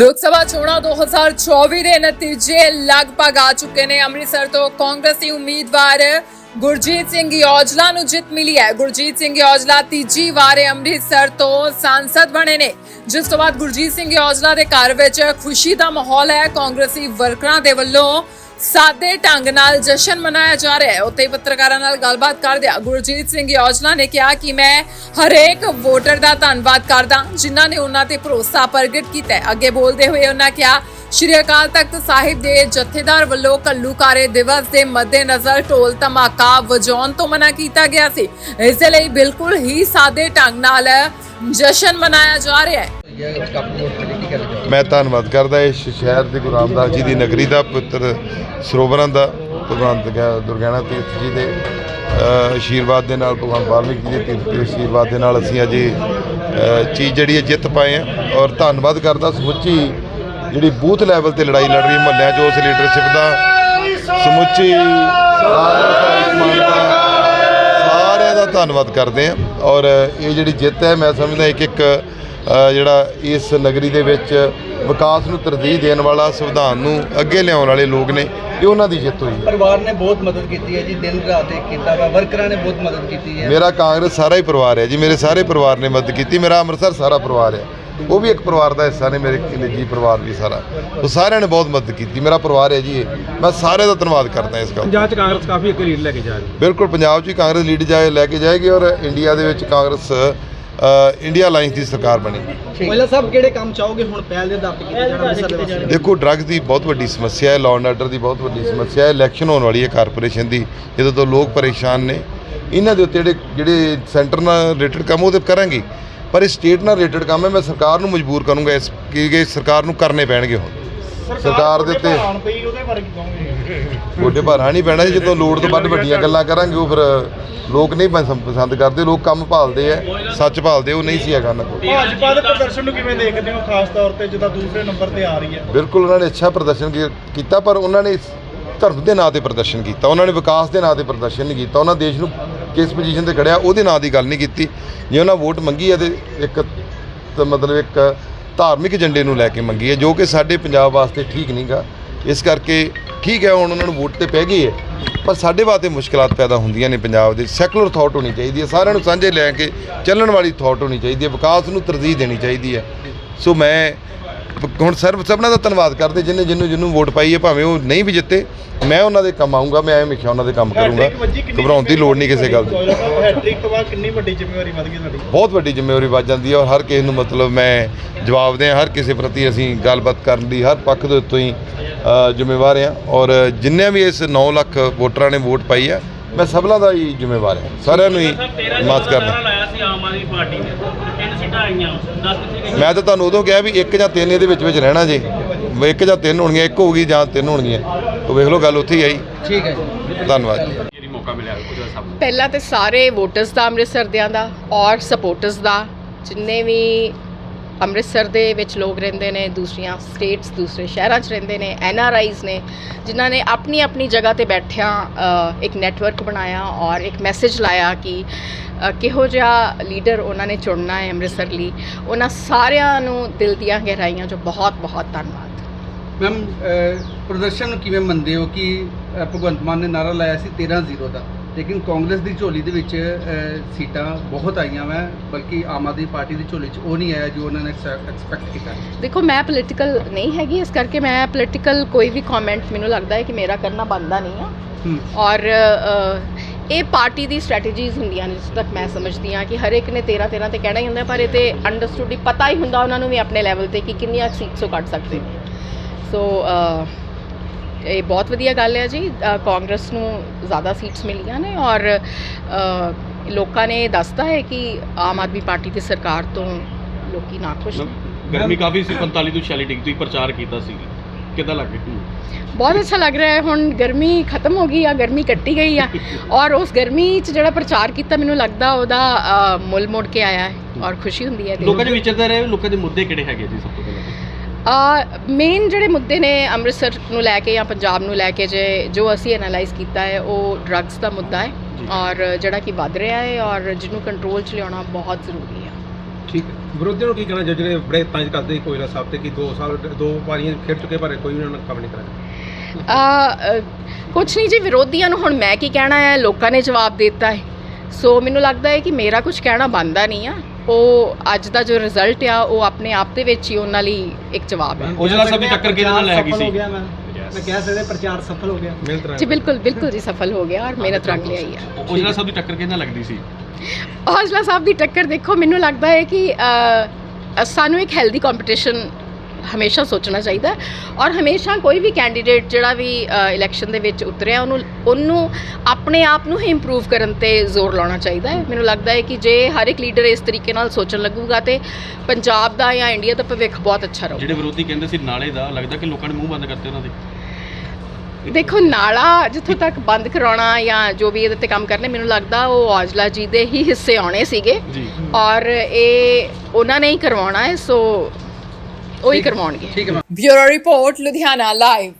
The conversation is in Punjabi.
ਲੋਕ ਸਭਾ ਚੋਣਾਂ 2024 ਦੇ ਨਤੀਜੇ ਲਗਭਗ ਆ ਚੁੱਕੇ ਨੇ ਅੰਮ੍ਰਿਤਸਰ ਤੋਂ ਕਾਂਗਰਸੀ ਉਮੀਦਵਾਰ ਗੁਰਜੀਤ ਸਿੰਘ ਯੋਜਲਾ ਨੂੰ ਜਿੱਤ ਮਿਲੀ ਹੈ ਗੁਰਜੀਤ ਸਿੰਘ ਯੋਜਲਾ ਤੀਜੀ ਵਾਰ ਅੰਮ੍ਰਿਤਸਰ ਤੋਂ ਸਾਂਸਦ ਬਣੇ ਨੇ ਜਿਸ ਤੋਂ ਬਾਅਦ ਗੁਰਜੀਤ ਸਿੰਘ ਔਜਲਾ ਦੇ ਘਰ ਵਿੱਚ ਖੁਸ਼ੀ ਦਾ ਮਾਹੌਲ ਹੈ ਕਾਂਗਰਸੀ ਵਰਕਰਾਂ ਦੇ ਵੱਲੋਂ ਸਾਦੇ ਢੰਗ ਨਾਲ ਜਸ਼ਨ ਮਨਾਇਆ ਜਾ ਰਿਹਾ ਹੈ। ਉੱਤੇ ਪੱਤਰਕਾਰਾਂ ਨਾਲ ਗੱਲਬਾਤ ਕਰਦਿਆਂ ਗੁਰਜੀਤ ਸਿੰਘ ਯੋਜਨਾ ਨੇ ਕਿਹਾ ਕਿ ਮੈਂ ਹਰੇਕ ਵੋਟਰ ਦਾ ਧੰਨਵਾਦ ਕਰਦਾ, ਜਿਨ੍ਹਾਂ ਨੇ ਉਹਨਾਂ ਤੇ ਭਰੋਸਾ ਪ੍ਰਗਟ ਕੀਤਾ ਹੈ। ਅੱਗੇ ਬੋਲਦੇ ਹੋਏ ਉਹਨਾਂ ਕਿਹਾ, ਸ਼੍ਰੀ ਅਕਾਲ ਤਖਤ ਸਾਹਿਬ ਦੇ ਜਥੇਦਾਰ ਵੱਲੋਂ ਕੱਲੂਕਾਰੇ ਦਿਵਸ ਦੇ ਮੱਦੇਨਜ਼ਰ ਢੋਲ ਧਮਾਕਾ ਵਜਾਉਣ ਤੋਂ ਮਨਾ ਕੀਤਾ ਗਿਆ ਸੀ। ਇਸ ਲਈ ਬਿਲਕੁਲ ਹੀ ਸਾਦੇ ਢੰਗ ਨਾਲ ਜਸ਼ਨ ਮਨਾਇਆ ਜਾ ਰਿਹਾ ਹੈ। ਮੈਂ ਧੰਨਵਾਦ ਕਰਦਾ ਇਸ ਸ਼ਹਿਰ ਦੇ ਗੁਰੂ ਰਾਮਦਾਸ ਜੀ ਦੀ ਨਗਰੀ ਦਾ, ਪੁੱਤਰ ਸਰੋਵਰਾਂ ਦਾ ਭਗਵਾਨ ਦੁਰਗਿਆਣਾ ਤੀਰਥ ਜੀ ਦੇ ਆਸ਼ੀਰਵਾਦ ਦੇ ਨਾਲ, ਭਗਵਾਨ ਵਾਲਮੀਕ ਜੀ ਦੇ ਤੀਰਥ ਦੇ ਆਸ਼ੀਰਵਾਦ ਦੇ ਨਾਲ ਅਸੀਂ ਅੱਜ ਚੀਜ਼ ਜਿਹੜੀ ਹੈ ਜਿੱਤ ਪਾਏ ਆ ਔਰ ਧੰਨਵਾਦ ਕਰਦਾ ਸਮੁੱਚੀ ਜਿਹੜੀ ਬੂਥ ਲੈਵਲ ਤੇ ਲੜਾਈ ਲੜ ਰਹੀ ਮਹੱਲਿਆਂ 'ਚ, ਉਸ ਲੀਡਰਸ਼ਿਪ ਦਾ। ਸਮੁੱਚੀ ਸਾਰਿਆਂ ਦਾ ਧੰਨਵਾਦ ਕਰਦੇ ਆ ਔਰ ਇਹ ਜਿਹੜੀ ਜਿੱਤ ਹੈ, ਮੈਂ ਸਮਝਦਾ ਇੱਕ ਇੱਕ ਜਿਹੜਾ ਇਸ ਨਗਰੀ ਦੇ ਵਿੱਚ ਵਿਕਾਸ ਨੂੰ ਤਰਜੀਹ ਦੇਣ ਵਾਲਾ ਸੰਵਿਧਾਨ ਨੂੰ ਅੱਗੇ ਲਿਆਉਣ ਵਾਲੇ ਲੋਕ ਨੇ ਇਹ ਉਹਨਾਂ ਦੀ ਜਿੱਤ ਹੋਈ ਹੈ। ਪਰਿਵਾਰ ਨੇ ਬਹੁਤ ਮਦਦ ਕੀਤੀ ਹੈ ਜੀ ਦਿਨ ਰਾਤ ਇੱਕ ਕੀਤਾ ਵਾ ਵਰਕਰਾਂ ਨੇ ਬਹੁਤ ਮਦਦ ਕੀਤੀ ਹੈ। ਮੇਰਾ ਕਾਂਗਰਸ ਸਾਰਾ ਹੀ ਪਰਿਵਾਰ ਹੈ ਜੀ ਮੇਰੇ ਸਾਰੇ ਪਰਿਵਾਰ ਨੇ ਮਦਦ ਕੀਤੀ ਮੇਰਾ ਅੰਮ੍ਰਿਤਸਰ ਸਾਰਾ ਪਰਿਵਾਰ ਹੈ। ਉਹ ਵੀ ਇੱਕ ਪਰਿਵਾਰ ਦਾ ਹਿੱਸਾ ਨੇ ਮੇਰੇ ਨਿੱਜੀ ਪਰਿਵਾਰ ਵੀ ਸਾਰਾ। ਉਹ ਸਾਰਿਆਂ ਨੇ ਬਹੁਤ ਮਦਦ ਕੀਤੀ ਮੇਰਾ ਪਰਿਵਾਰ ਹੈ ਜੀ ਇਹ। ਮੈਂ ਸਾਰਿਆਂ ਦਾ ਧੰਨਵਾਦ ਕਰਦਾ ਇਸ ਗੱਲ ਪੰਜਾਬ 'ਚ ਕਾਂਗਰਸ ਕਾਫੀ ਇੱਕ ਲੀਡ ਲੈ ਕੇ ਜਾ ਰਹੀ ਹੈ। ਬਿਲਕੁਲ ਪੰਜਾਬ 'ਚ ਵੀ ਕਾਂਗਰਸ ਲੀਡ ਜਾਏ ਲੈ ਕੇ ਜਾਏਗੀ ਔਰ ਇੰਡੀਆ ਦੇ ਵਿੱਚ ਕਾਂਗਰਸ ਇੰਡੀਆ ਅਲਾਈਅੰਸ ਦੀ ਸਰਕਾਰ ਬਣੀ। ਪਹਿਲਾਂ ਸਭ ਕਿਹੜੇ ਕੰਮ ਚਾਹੋਗੇ? ਹੁਣ ਪਹਿਲ ਦੇ ਆਧਾਰ ਤੇ ਕੀਤੇ ਜਾਣ ਅੰਮ੍ਰਿਤਸਰ ਦੇ ਵਾਸਤੇ ਦੇਖੋ ਡਰੱਗਸ ਦੀ ਬਹੁਤ ਵੱਡੀ ਸਮੱਸਿਆ ਹੈ ਲਾਅ ਐਂਡ ਆਰਡਰ ਦੀ ਬਹੁਤ ਵੱਡੀ ਸਮੱਸਿਆ ਹੈ ਇਲੈਕਸ਼ਨ ਹੋਣ ਵਾਲੀ ਹੈ ਕਾਰਪੋਰੇਸ਼ਨ ਦੀ ਜਦੋਂ ਤੋਂ ਲੋਕ ਪਰੇਸ਼ਾਨ ਨੇ। ਇਹਨਾਂ ਦੇ ਉੱਤੇ ਜਿਹੜੇ ਜਿਹੜੇ ਸੈਂਟਰ ਨਾਲ ਰਿਲੇਟਡ ਕੰਮ ਉਹਦੇ ਕਰਾਂਗੇ। ਪਰ ਇਹ ਸਟੇਟ ਨਾਲ ਰਿਲੇਟਡ ਕੰਮ ਹੈ ਮੈਂ ਸਰਕਾਰ ਨੂੰ ਮਜਬੂਰ ਕਰੂੰਗਾ ਇਸ ਕਿ ਕਿ ਸਰਕਾਰ ਨੂੰ ਕਰਨੇ ਪੈਣਗੇ ਹੁਣ। ਸਰਕਾਰ ਦੇ ਉੱਤੇ ਪਈ ਉਹਦੇ ਬਾਰੇ ਕੀ ਕਹੋਗੇ? ਗੋਡੇ ਭਾਰਾ ਨਹੀਂ ਪੈਣਾ ਜਦੋਂ ਲੋੜ ਤੋਂ ਵੱਧ ਵੱਡੀਆਂ ਗੱਲਾਂ ਕਰਾਂਗੇ ਉਹ ਫਿਰ ਲੋਕ ਨਹੀਂ ਪਸੰ- ਪਸੰਦ ਕਰਦੇ ਲੋਕ ਕੰਮ ਭਾਲਦੇ ਆ ਸੱਚ ਭਾਲਦੇ ਉਹ ਨਹੀਂ ਸੀ ਹੈਗਾ ਨਾ ਕੋਈ ਭਾਜਪਾ ਦੇ ਪ੍ਰਦਰਸ਼ਨ ਨੂੰ ਕਿਵੇਂ ਦੇਖਦੇ ਹੋ ਖਾਸ ਤੌਰ ਤੇ ਜਿੱਦਾਂ ਦੂਸਰੇ ਨੰਬਰ ਤੇ ਆ ਰਹੀ ਹੈ? ਬਿਲਕੁਲ ਉਹਨਾਂ ਨੇ ਅੱਛਾ ਪ੍ਰਦਰਸ਼ਨ ਕੀਤਾ ਪਰ ਉਹਨਾਂ ਨੇ ਧਰਮ ਦੇ ਨਾਂ ਤੇ ਪ੍ਰਦਰਸ਼ਨ ਕੀਤਾ ਉਹਨਾਂ ਨੇ ਵਿਕਾਸ ਦੇ ਨਾਂ ਤੇ ਪ੍ਰਦਰਸ਼ਨ ਨਹੀਂ ਕੀਤਾ ਉਹਨਾਂ ਦੇਸ਼ ਨੂੰ ਕਿਸ ਪੋਜੀਸ਼ਨ ਤੇ ਖੜਿਆ ਉਹਦੇ ਨਾਂ ਦੀ ਗੱਲ ਨਹੀਂ ਕੀਤੀ। ਜੇ ਉਹਨਾਂ ਵੋਟ ਮੰਗੀ ਹੈ ਤੇ ਇੱਕ ਮਤਲਬ ਇੱਕ ਧਾਰਮਿਕ ਏਜੰਡੇ ਨੂੰ ਲੈ ਕੇ ਮੰਗੀ ਹੈ ਜੋ ਕਿ ਸਾਡੇ ਪੰਜਾਬ ਵਾਸਤੇ ਠੀਕ ਨਹੀਂਗਾ ਇਸ ਕਰਕੇ ਠੀਕ ਹੈ ਹੁਣ ਉਹਨਾਂ ਨੂੰ ਵੋਟ ਤੇ ਪੈ ਗਈ ਹੈ। ਪਰ ਸਾਡੇ ਵਾਸਤੇ ਮੁਸ਼ਕਲਾਂ ਪੈਦਾ ਹੁੰਦੀਆਂ ਨੇ ਪੰਜਾਬ ਦੇ। ਸੈਕੂਲਰ ਥਾਟ ਹੋਣੀ ਚਾਹੀਦੀ ਹੈ। ਸਾਰਿਆਂ ਨੂੰ ਸਾਂਝੇ ਲੈ ਕੇ ਚੱਲਣ ਵਾਲੀ ਥਾਟ ਹੋਣੀ ਚਾਹੀਦੀ ਹੈ। ਵਿਕਾਸ ਨੂੰ ਤਰਜੀਹ ਦੇਣੀ ਚਾਹੀਦੀ ਹੈ। ਸੋ ਮੈਂ ਹੁਣ ਸਰਬ ਸਭਨਾਂ ਦਾ ਧੰਨਵਾਦ ਕਰਦੇ ਜਿੰਨੇ ਜਿਹਨੂੰ ਜਿਹਨੂੰ ਵੋਟ ਪਾਈ ਹੈ ਭਾਵੇਂ ਉਹ ਨਹੀਂ ਵੀ ਜਿੱਤੇ ਮੈਂ ਉਹਨਾਂ ਦੇ ਕੰਮ ਆਉਂਗਾ ਮੈਂ ਐਵੇਂ ਲਿਖਿਆ ਉਹਨਾਂ ਦੇ ਕੰਮ ਕਰੂੰਗਾ। ਘਬਰਾਉਣ ਦੀ ਲੋੜ ਨਹੀਂ ਕਿਸੇ ਗੱਲ ਦੀ। ਹੈਟ੍ਰਿਕ ਤੋਂ ਬਾਅਦ ਕਿੰਨੀ ਵੱਡੀ ਜ਼ਿੰਮੇਵਾਰੀ ਵੱਧ ਗਈ ਤੁਹਾਡੀ? ਬਹੁਤ ਵੱਡੀ ਜ਼ਿੰਮੇਵਾਰੀ ਵੱਜ ਜਾਂਦੀ ਹੈ ਔਰ ਹਰ ਕਿਸੇ ਨੂੰ ਮਤਲਬ ਮੈਂ ਜਵਾਬ ਦੇ ਹਰ ਕਿਸੇ ਪ੍ਰਤੀ ਅਸੀਂ ਗੱਲਬਾਤ ਕਰਨ ਦੀ ਹਰ ਪੱਖ ਦੇ ਉੱਤੋਂ ਹੀ ਜ਼ਿੰਮੇਵਾਰ ਹਾਂ ਔਰ ਜਿੰਨੇ ਵੀ ਇਸ 9 ਲੱਖ ਵੋਟਰਾਂ ਨੇ ਵੋਟ ਪਾਈ ਹੈ ਮੈਂ ਸਭਨਾਂ ਦਾ ਹੀ ਜ਼ਿੰਮੇਵਾਰ ਹਾਂ। ਸਾਰਿਆਂ ਨੂੰ ਹੀ ਮਾਫ ਕਰਦਾ ਲਾਇਆ ਸੀ ਆਮ ਆਦਮੀ ਪਾਰਟੀ ਨੇ। ਤੇ ਤਿੰਨ ਸੀਟਾਂ ਆਈਆਂ। 10 ਕਿੱਥੇ ਗਈਆਂ ਮੈਂ ਤਾਂ ਤੁਹਾਨੂੰ ਉਦੋਂ ਕਿਹਾ ਵੀ ਇੱਕ ਜਾਂ ਤਿੰਨ ਇਹਦੇ ਵਿੱਚ ਵਿੱਚ ਰਹਿਣਾ ਜੇ। ਇੱਕ ਜਾਂ ਤਿੰਨ ਹੋਣਗੀਆਂ ਇੱਕ ਹੋਊਗੀ ਜਾਂ ਤਿੰਨ ਹੋਣਗੀਆਂ। ਉਹ ਵੇਖ ਲਓ ਗੱਲ ਉੱਥੇ ਹੀ ਆਈ। ਠੀਕ ਹੈ ਧੰਨਵਾਦ ਜੀ। ਨੂੰ। ਪਹਿਲਾਂ ਤੇ ਸਾਰੇ ਵੋਟਰਸ ਦਾ ਅੰਮ੍ਰਿਤਸਰ ਦਿਆਂ ਦਾ ਔਰ ਸਪੋਰਟਰਸ ਦਾ ਜਿੰਨੇ ਵੀ ਅੰਮ੍ਰਿਤਸਰ ਦੇ ਵਿੱਚ ਲੋਕ ਰਹਿੰਦੇ ਨੇ, ਦੂਸਰੀਆਂ ਸਟੇਟਸ ਦੂਸਰੇ ਸ਼ਹਿਰਾਂ 'ਚ ਰਹਿੰਦੇ ਨੇ ਐਨ ਆਰ ਆਈਜ਼ ਨੇ, ਜਿਨ੍ਹਾਂ ਨੇ ਆਪਣੀ ਆਪਣੀ ਜਗ੍ਹਾ ਤੇ ਬੈਠਿਆਂ ਇੱਕ ਨੈਟਵਰਕ ਬਣਾਇਆ ਔਰ ਇੱਕ ਮੈਸੇਜ ਲਾਇਆ ਕਿ ਕਿਹੋ ਜਿਹਾ ਲੀਡਰ ਉਹਨਾਂ ਨੇ ਚੁਣਨਾ ਹੈ ਅੰਮ੍ਰਿਤਸਰ ਲਈ। ਉਹਨਾਂ ਸਾਰਿਆਂ ਨੂੰ ਦਿਲ ਦੀਆਂ ਗਹਿਰਾਈਆਂ 'ਚੋਂ ਬਹੁਤ ਬਹੁਤ ਧੰਨਵਾਦ। ਮੈਮ ਪ੍ਰਦਰਸ਼ਨ ਨੂੰ ਕਿਵੇਂ ਮੰਨਦੇ ਹੋ ਕਿ ਭਗਵੰਤ ਮਾਨ ਨੇ ਨਾਰਾ ਲਾਇਆ ਸੀ 13-0 ਦਾ? ਲੇਕਿਨ ਕਾਂਗਰਸ ਦੀ ਝੋਲੀ ਦੇ ਵਿੱਚ ਅ, ਸੀਟਾਂ ਬਹੁਤ ਆਈਆਂ ਵਾ ਬਲਕਿ ਆਮ ਆਦਮੀ ਪਾਰਟੀ ਦੀ ਝੋਲੀ 'ਚ ਉਹ ਨਹੀਂ ਆਇਆ ਜੋ ਉਹਨਾਂ ਨੇ ਐਕਸਪੈਕਟ ਕੀਤਾ। ਦੇਖੋ ਮੈਂ ਪੋਲੀਟੀਕਲ ਨਹੀਂ ਹੈਗੀ ਇਸ ਕਰਕੇ ਮੈਂ ਪੋਲੀਟੀਕਲ ਕੋਈ ਵੀ ਕਮੈਂਟ ਮੈਨੂੰ ਲੱਗਦਾ ਹੈ ਕਿ ਮੇਰਾ ਕਰਨਾ ਬਣਦਾ ਨਹੀਂ ਆ। ਹੂੰ। ਔਰ ਅ, ਇਹ ਪਾਰਟੀ ਦੀ ਸਟ੍ਰੈਟੇਜੀਜ਼ ਹੁੰਦੀਆਂ ਨੇ ਜਿਸ ਤੱਕ ਮੈਂ ਸਮਝਦੀ ਹਾਂ ਕਿ ਹਰ ਇੱਕ ਨੇ 13 13 ਤੇ ਕਹਿਣਾ ਹੀ ਹੁੰਦਾ ਪਰ ਇਹ ਤੇ ਅੰਡਰਸਟੂਡ ਹੀ ਪਤਾ ਹੀ ਹੁੰਦਾ ਉਹਨਾਂ ਨੂੰ ਵੀ ਆਪਣੇ ਲੈਵਲ ਤੇ ਕਿ ਕਿੰਨੀਆਂ ਸੀਟਸ ਉਹ ਕੱਢ ਸਕਦੇ ਨੇ। ਸੋ ਅ, ਇਹ ਬਹੁਤ ਵਧੀਆ ਗੱਲ ਹੈ ਜੀ। ਕਾਂਗਰਸ ਨੂੰ ਜ਼ਿਆਦਾ ਸੀਟਸ ਮਿਲੀਆਂ ਨੇ ਔਰ ਲੋਕਾਂ ਨੇ ਦੱਸਤਾ ਹੈ ਕਿ ਆਮ ਆਦਮੀ ਪਾਰਟੀ ਦੀ ਸਰਕਾਰ ਤੋਂ ਲੋਕੀ ਨਾਖੁਸ਼ ਨੇ। ਗਰਮੀ ਕਾਫੀ ਸੀ 45 ਤੋਂ 46 ਡਿਗਰੀ ਪ੍ਰਚਾਰ ਕੀਤਾ ਸੀ। ਕਿੱਦਾਂ ਲੱਗ ਰਿਹਾ? ਬਹੁਤ ਅੱਛਾ ਲੱਗ ਰਿਹਾ ਹੈ। ਹੁਣ ਗਰਮੀ ਖਤਮ ਹੋ ਗਈ ਆ ਗਰਮੀ ਕੱਟੀ ਗਈ ਆ ਔਰ ਉਸ ਗਰਮੀ 'ਚ ਜਿਹੜਾ ਪ੍ਰਚਾਰ ਕੀਤਾ ਮੈਨੂੰ ਲੱਗਦਾ ਉਹਦਾ ਮੁੱਲ ਮੋੜ ਕੇ ਆਇਆ ਹੈ ਔਰ ਖੁਸ਼ੀ ਹੁੰਦੀ ਹੈ ਲੋਕਾਂ ਦੇ ਵਿਚਰਦੇ ਰਹੇ ਲੋਕਾਂ ਦੇ ਮੁੱਦੇ ਕਿਹੜੇ ਹੈਗੇ ਜੀ ਸਭ ਤੋਂ ਪਹਿਲਾਂ ਮੇਨ ਜਿਹੜੇ ਮੁੱਦੇ ਨੇ ਅੰਮ੍ਰਿਤਸਰ ਨੂੰ ਲੈ ਕੇ ਜਾਂ ਪੰਜਾਬ ਨੂੰ ਲੈ ਕੇ ਜੇ ਜੋ ਅਸੀਂ ਐਨਾਲਾਈਜ਼ ਕੀਤਾ ਹੈ ਉਹ ਡਰੱਗਸ ਦਾ ਮੁੱਦਾ ਹੈ ਔਰ ਜਿਹੜਾ ਕਿ ਵੱਧ ਰਿਹਾ ਹੈ ਔਰ ਜਿਹਨੂੰ ਕੰਟਰੋਲ 'ਚ ਲਿਆਉਣਾ ਬਹੁਤ ਜ਼ਰੂਰੀ ਹੈ। ਠੀਕ ਹੈ। ਵਿਰੋਧੀਆਂ ਨੂੰ ਕੀ ਕਹਿਣਾ ਚਾਹੀਦਾ ਜਿਹੜੇ ਬੜੇ ਤੰਜ ਕਰਦੇ ਕੋਇਲਾ ਸਾਹਿਬ ਤੇ ਕਿ 2 ਸਾਲ ਦੋ ਵਾਰੀਆਂ ਖੇਡ ਚੁੱਕੇ ਪਰ ਕੋਈ ਉਹਨਾਂ ਨੇ ਕੰਮ ਨਹੀਂ ਕਰਾਇਆ ਆ ਕੁਛ ਨਹੀਂ ਜੀ ਵਿਰੋਧੀਆਂ ਨੂੰ ਹੁਣ ਮੈਂ ਕੀ ਕਹਿਣਾ ਹੈ ਲੋਕਾਂ ਨੇ ਜਵਾਬ ਦਿੱਤਾ ਹੈ। ਸੋ ਮੈਨੂੰ ਲੱਗਦਾ ਹੈ ਕਿ ਮੇਰਾ ਕੁਝ ਕਹਿਣਾ ਬੰਦਾ ਨਹੀਂ ਆ। ਉਹ ਅੱਜ ਦਾ ਜੋ ਰਿਜ਼ਲਟ ਆ ਉਹ ਆਪਣੇ ਆਪ ਦੇ ਵਿੱਚ ਹੀ ਉਹਨਾਂ ਲਈ ਇੱਕ ਜਵਾਬ ਹੈ। ਔਜਲਾ ਸਾਹਿਬ ਦੀ ਟੱਕਰ ਕਿਹਦੇ ਨਾਲ ਲੈ ਗਈ ਸੀ। ਮੈਂ। ਕਹਿ ਸਕਦੇ ਪ੍ਰਚਾਰ ਸਫਲ ਹੋ ਗਿਆ। ਜੀ ਬਿਲਕੁਲ ਬਿਲਕੁਲ ਜੀ ਸਫਲ ਹੋ ਗਿਆ ਔਰ ਮਿਹਨਤ ਰੰਗ ਲਿਆਈ ਹੈ ਔਜਲਾ ਸਾਹਿਬ ਦੀ ਟੱਕਰ ਕਿਹਦੇ ਨਾਲ ਲੱਗਦੀ ਸੀ। ਹੌਜਲਾ ਸਾਹਿਬ ਦੀ ਟੱਕਰ ਦੇਖੋ ਮੈਨੂੰ ਲੱਗਦਾ ਹੈ ਕਿ ਅ, ਸਾਨੂੰ ਇੱਕ ਹੈਲਦੀ ਕੰਪੀਟੀਸ਼ਨ ਹਮੇਸ਼ਾ ਸੋਚਣਾ ਚਾਹੀਦਾ ਔਰ ਹਮੇਸ਼ਾ ਕੋਈ ਵੀ ਕੈਂਡੀਡੇਟ ਜਿਹੜਾ ਵੀ ਇਲੈਕਸ਼ਨ ਦੇ ਵਿੱਚ ਉਤਰਿਆ ਉਹਨੂੰ ਉਹਨੂੰ ਆਪਣੇ ਆਪ ਨੂੰ ਹੀ ਇੰਪਰੂਵ ਕਰਨ ਤੇ ਜ਼ੋਰ ਲਾਉਣਾ ਚਾਹੀਦਾ ਹੈ। ਮੈਨੂੰ ਲੱਗਦਾ ਹੈ ਕਿ ਜੇ ਹਰ ਇੱਕ ਲੀਡਰ ਇਸ ਤਰੀਕੇ ਨਾਲ ਸੋਚਣ ਲੱਗੂਗਾ ਤੇ ਪੰਜਾਬ ਦਾ ਜਾਂ ਇੰਡੀਆ ਦਾ ਭਵਿੱਖ ਬਹੁਤ ਅੱਛਾ ਰਹੂਗਾ। ਜਿਹੜੇ ਵਿਰੋਧੀ ਕਹਿੰਦੇ ਸੀ ਨਾਲੇ ਦਾ ਲੱਗਦਾ ਕਿ ਲੋਕਾਂ ਨੇ ਮੂੰਹ ਬੰਦ ਕਰਤੇ ਉਹਨਾਂ ਦੇ। ਦੇਖੋ ਨਾਲਾ ਜਿੱਥੋਂ ਤੱਕ ਬੰਦ ਕਰਾਉਣਾ ਜਾਂ ਜੋ ਵੀ ਇਹਦੇ ਤੇ ਕੰਮ ਕਰਨੇ ਮੈਨੂੰ ਲੱਗਦਾ ਉਹ ਔਜਲਾ ਜੀ ਦੇ ਹੀ ਹਿੱਸੇ ਆਉਣੇ ਸੀਗੇ। ਔਰ ਇਹ ਉਹਨਾਂ ਨੇ ਹੀ ਕਰਵਾਉਣਾ ਹੈ ਸੋ ਉਹੀ ਕਰਵਾਉਣਗੇ। ਠੀਕ ਹੈ ਬਿਊਰੋ ਰਿਪੋਰਟ ਲੁਧਿਆਣਾ ਲਾਈਵ।